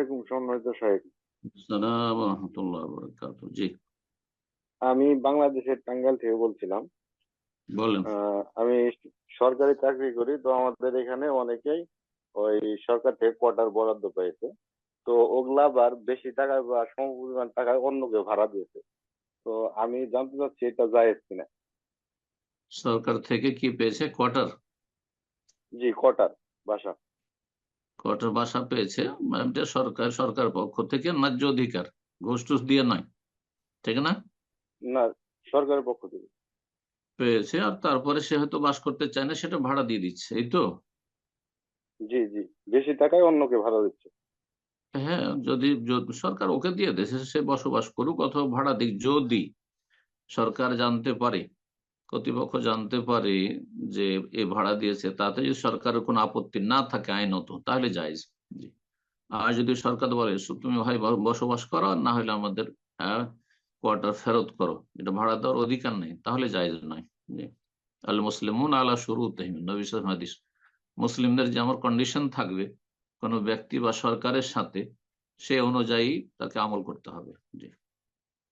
আলাইকুম সম্মানিত সাহেব সালাম রহমতুল্লাহ বরকাত জি। আমি বাংলাদেশের টাঙ্গাইল থেকে বলছিলাম। বলেন। আমি সরকারি চাকরি করি তো আমাদের এখানে অনেকেই ওই সরকার থেকে কোয়ার্টার বরাদ্দ পেয়েছে। তো ওগুলা আবার বেশি টাকা বা সমপরিমাণ টাকায় অন্যকে ভাড়া দিয়েছে। তো আমি জানতে চাচ্ছি এটা জায়েজ কিনা। সরকার থেকে কি পেয়েছে কোয়ার্টার জি কোয়ার্টার বাসা। কোয়ার্টার বাসা পেয়েছে মানে এটা সরকার সরকার পক্ষ থেকে ন্যায্য অধিকার ঘুষ টুস দিয়ে নয় ঠিক না? না সরকারের পক্ষ থেকে। পেয়েছে আর তারপরে সে হয়তো বাস করতে চায় না সেটা ভাড়া দিয়ে দিচ্ছে এই তো? জি জি বেশি টাকায় অন্যকে ভাড়া দিচ্ছে। হ্যাঁ যদি যদি সরকার ওকে দিয়ে দেশে সে বসবাস করুক অথবা ভাড়া দিক যদি সরকার জানতে পারে। কর্তৃপক্ষ জানতে পারে যে এ ভাড়া দিয়েছে, তাতে যদি সরকারের কোনো আপত্তি না থাকে আইনত, তাহলে জায়েজ। আর যদি সরকার বলে তুমি ভাই বসবাস করো, না হলে আমাদের কোয়ার্টার ফেরত করো, এটা ভাড়া দেওয়ার অধিকার নেই, তাহলে জায়েজ নয়। জি। আল মুসলিমুন আলা শুরু হাদিস। মুসলিমদের যে আমার কন্ডিশন থাকবে, কোনো ব্যক্তি বা সরকারের সাথে, সে অনুযায়ী তাকে আমল করতে হবে। জি।